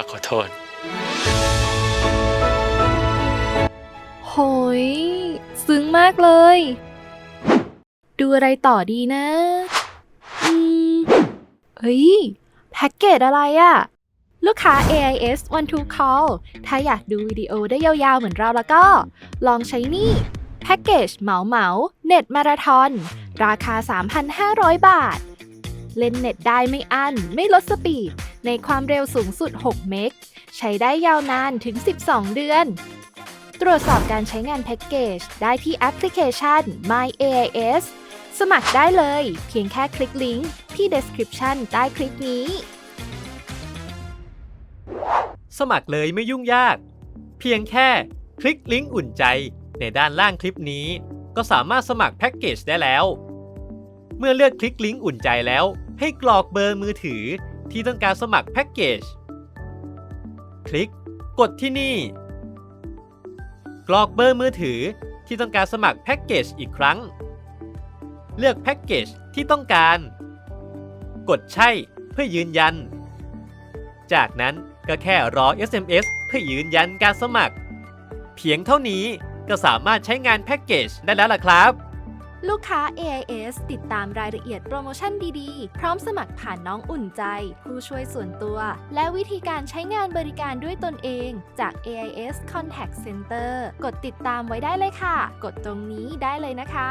ก็ขอโทษ โหย ซึ้งมากเลย ดูอะไรต่อดีนะ อืม เฮ้ย แพ็กเกจอะไรอะลูกค้า AIS One to Call ถ้าอยากดูวิดีโอได้ยาวๆ เหมือนเราแล้วก็ ลองใช้นี่แพ็กเกจเหมาเหมาเน็ตมาราทอน ราคา 3,500 บาท เล่นเน็ตได้ไม่อั้น ไม่ลดสปีด ในความเร็วสูงสุด 6 เมก ใช้ได้ยาวนานถึง 12 เดือน ตรวจสอบการใช้งานแพ็กเกจได้ที่แอปพลิเคชัน My AIS สมัครได้เลย เพียงแค่คลิกลิงก์ที่ description ใต้คลิปนี้ สมัครเลยไม่ยุ่งยาก เพียงแค่คลิกลิงก์อุ่นใจในด้านล่างคลิปนี้ ก็สามารถสมัครแพ็กเกจได้แล้ว เมื่อเลือกคลิกลิงก์อุ่นใจแล้ว ให้กรอกเบอร์มือถือ ที่ต้องการสมัครแพ็กเกจ คลิก กดที่นี่ กรอกเบอร์มือถือที่ต้องการสมัครแพ็กเกจอีกครั้ง เลือกแพ็กเกจที่ต้องการ กดใช่เพื่อยืนยัน จากนั้นก็แค่รอ SMS เพื่อยืนยันการสมัคร เพียงเท่านี้ก็สามารถใช้งานแพ็กเกจได้แล้วล่ะครับ ลูกค้า AIS ติดตามรายละเอียดโปรโมชั่นดีๆ พร้อมสมัครผ่านน้องอุ่นใจ ผู้ช่วยส่วนตัว และวิธีการใช้งานบริการด้วยตนเองจาก AIS Contact Center กดติดตามไว้ได้เลยค่ะ กดตรงนี้ได้เลยนะคะ